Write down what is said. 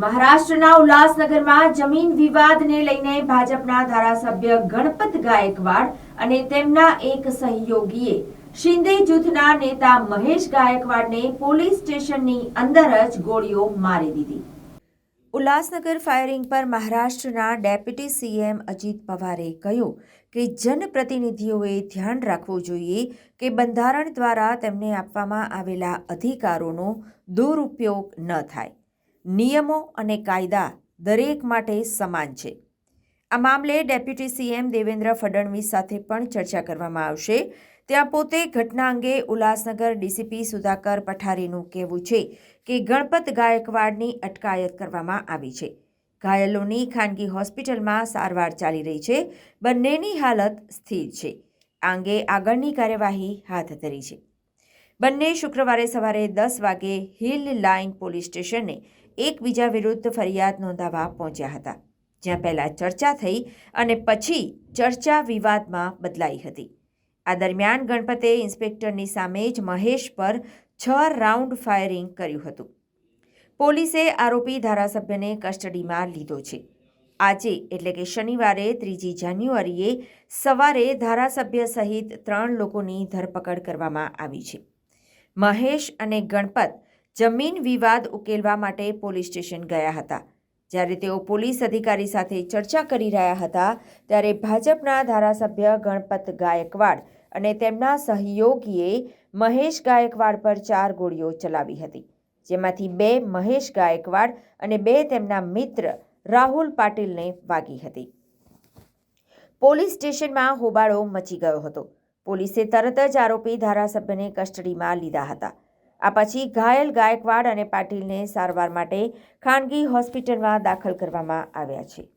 મહારાષ્ટ્રના ઉલ્લાસનગરમાં જમીન વિવાદને લઈને ભાજપના ધારાસભ્ય ગણપત ગાયકવાડ અને તેમના એક સહયોગીએ શિંદે જૂથના નેતા મહેશ ગાયકવાડને પોલીસ સ્ટેશનની અંદર જ ગોળીઓ મારી દીધી. ઉલ્લાસનગર ફાયરિંગ પર મહારાષ્ટ્રના ડેપ્યુટી સીએમ અજીત પવારે કહ્યું કે જનપ્રતિનિધિઓએ ધ્યાન રાખવું જોઈએ કે બંધારણ દ્વારા તેમને આપવામાં આવેલા અધિકારોનો દુરુપયોગ ન થાય. નિયમો અને કાયદા દરેક માટે સમાન છે. આ મામલે ડેપ્યુટી સીએમ દેવેન્દ્ર ફડણવીસ સાથે પણ ચર્ચા કરવામાં આવશે. ત્યાં પોતે ઘટના અંગે ઉલ્લાસનગર ડીસીપી સુધાકર પઠારીનું કહેવું છે કે ગણપત ગાયકવાડની અટકાયત કરવામાં આવી છે. ઘાયલોની ખાનગી હોસ્પિટલમાં સારવાર ચાલી રહી છે. બંનેની હાલત સ્થિર છે. આ અંગે આગળની કાર્યવાહી હાથ ધરી છે. બંને શુક્રવારે સવારે દસ વાગે હિલ લાઇન પોલીસ સ્ટેશને એકબીજા વિરુદ્ધ ફરિયાદ નોંધાવવા પહોંચ્યા હતા, જ્યાં પહેલાં ચર્ચા થઈ અને પછી ચર્ચા વિવાદમાં બદલાઈ હતી. આ દરમિયાન ગણપતે ઇન્સ્પેક્ટરની સામે જ મહેશ પર છ રાઉન્ડ ફાયરિંગ કર્યું હતું. પોલીસે આરોપી ધારાસભ્યને કસ્ટડીમાં લીધો છે. આજે એટલે કે શનિવારે ત્રીજી જાન્યુઆરીએ સવારે ધારાસભ્ય સહિત ત્રણ લોકોની ધરપકડ કરવામાં આવી છે. મહેશ અને ગણપત જમીન વિવાદ ઉકેલવા માટે પોલીસ સ્ટેશન ગયા હતા. જ્યારે તેઓ પોલીસ અધિકારી સાથે ચર્ચા કરી રહ્યા હતા, ત્યારે ભાજપના ધારાસભ્ય ગણપત ગાયકવાડ અને તેમના સહયોગીએ મહેશ ગાયકવાડ પર ચાર ગોળીઓ ચલાવી હતી, જેમાંથી બે મહેશ ગાયકવાડ અને બે તેમના મિત્ર રાહુલ પાટીલને વાગી હતી. પોલીસ સ્ટેશનમાં હોબાળો મચી ગયો હતો. પોલીસે તરત જ આરોપી ધારાસભ્યને કસ્ટડીમાં લીધા હતા. આ પછી ઘાયલ ગાયકવાડ અને પાટીલને સારવાર માટે ખાનગી હોસ્પિટલમાં દાખલ કરવામાં આવ્યા છે.